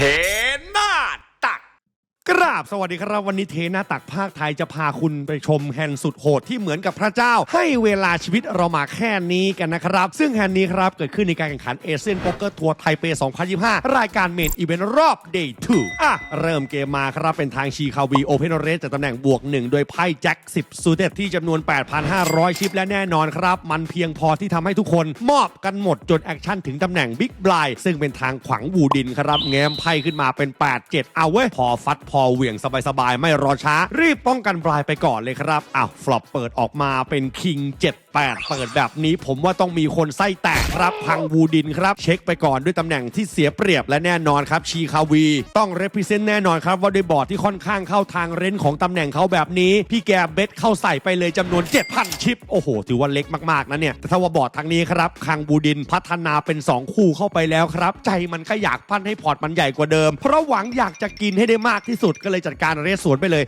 หน้าตัก กราบสวัสดีครับวันนี้เทหน้าตักภาคไทยจะพาคุณไปชมแฮนด์สุดโหดที่เหมือนกับพระเจ้า ให้เวลาชีวิตเรามาแค่นี้กันนะครับ ซึ่งแฮนด์นี้ครับเกิดขึ้นในการแข่งขันเอเชียนโป๊กเกอร์ทัวร์ไทเป 2025 รายการเมนอีเวนต์รอบ Day 2อะ เริ่มเกมมาครับเป็นทางชีคาวีโอเพนเรสจากตำแหน่งบวก 1 โดยไพ่แจ็ค10ซูเต็ที่จำนวน 8,500 ชิปและแน่นอนครับ มันเพียงพอที่ทำให้ทุกคนมอบกันหมดจนแอคชั่นถึงตำแหน่งบิ๊กบลายซึ่งเป็นทางขวางวูดินครับแง้มไพ่ขึ้นมาเป็น 8 7 เอาเว้ยพอฟัดพออเหวี่ยงสบายๆ ไม่รอช้า รีบป้องกันปลายไปก่อนเลยครับอ้าวฟลอปเปิดออกมาเป็นคิง7 8 เปิดแบบนี้ผมว่าต้องมีคนไส้แตกครับพังวูดินครับ เช็คไปก่อนด้วยตำแหน่งที่เสียเปรียบและแน่นอนครับชีคาวี ต้องเรป r ิเซนต์แน่นอนครับ ว่าด้วยบอร์ดที่ค่อนข้างเข้าทางเรนของตำแหน่งเขาแบบนี้ พี่แกเบ็ดเข้าใส่ไปเลยจำนวน 7,000 ชิป โอ้โห ถือว่าเล็กมากๆนะเนี่ยแต่ถ้าว่าบอร์ดทางนี้ครับคังบูดินพัฒนาเป็น 2 คู่เข้าไปแล้วครับใจมันก็อยากปั้นให้พอร์ตมันใหญ่กว่าเดิม เพราะหวังอยากจะกินให้ได้มากที่สุดก็เลยจัดการเรสสวนไปเลย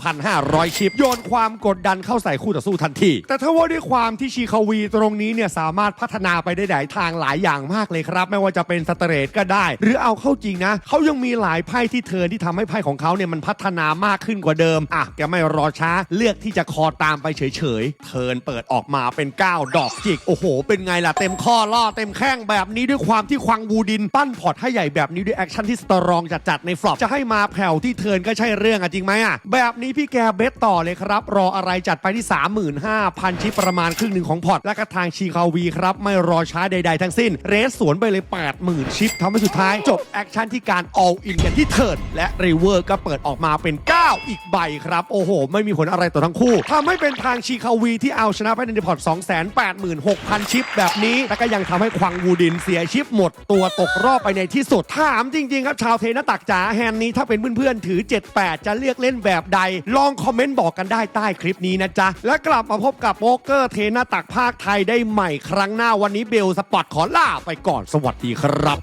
22,500 ชิปโยนความกดดันเข้าใส่คู่ต่อสู้ทันทีแต่ถ้าว่าด้วยความที่ชีคาวีตรงนี้เนี่ยสามารถพัฒนาไปได้หลายทางหลายอย่างมากเลยครับ ไม่ว่าจะเป็นสเตรทก็ได้ หรือเอาเข้าจริงนะเขายังมีหลายไพ่ที่เทิร์นที่ทำให้ไพ่ของเขาเนี่ยมันพัฒนามากขึ้นกว่าเดิมอะแกไม่รอช้าเลือกที่จะคอตามไปเฉยๆเทินเปิดออกมาเป็น 9 ดอกจิก โอ้โห เป็นไงล่ะเต็มข้อล่อเต็มแข้งแบบนี้ด้วยความที่ควังวูดินปั้นพอร์ตให้ใหญ่แบบนี้ด้วยแอคชั่นที่สตรองจัดๆในฟลอปจะให้มาแผ่วที่เทินก็ใช่เรื่องอะจริงไหมอะแบบนี้พี่แกเบสต่อเลยครับ รออะไรจัดไปที่ 35,000ชิปประมาณครึ่งหนึ่งของพอร์ตและกระทางชีคาวีครับ ไม่รอช้าใด ๆ ทั้งสิ้น เรสสวนไปเลย 80,000 ชิปทำให้สุดท้าย จบแอคชั่นที่การ all in กันที่เทิร์นและรีเวอร์ก็เปิดออกมาเป็น9 อีกใบครับ โอ้โห ไม่มีผลอะไรต่อทั้งคู่ทำให้เป็นทางชีคาวีที่เอาชนะไปในพอร์ต286,000 ชิปแบบนี้และก็ยังทำให้ควังวูดินเสียชิปหมด ตัวตกรอบไปในที่สุด ถามจริง ๆ ครับ ชาวเทนตักจ๋าแฮนนี้ถ้าเป็นเพื่อนๆถือ 78 จะเลือกเล่นแบบใด ลองคอมเมนต์บอกกันได้ใต้คลิปนี้นะจ๊ะ และกลับมาพบกับโป๊กเกอร์เทนตักภาคไทยได้ใหม่ครั้งหน้าวันนี้เบลสปอร์ตขอลาไปก่อนสวัสดีครับ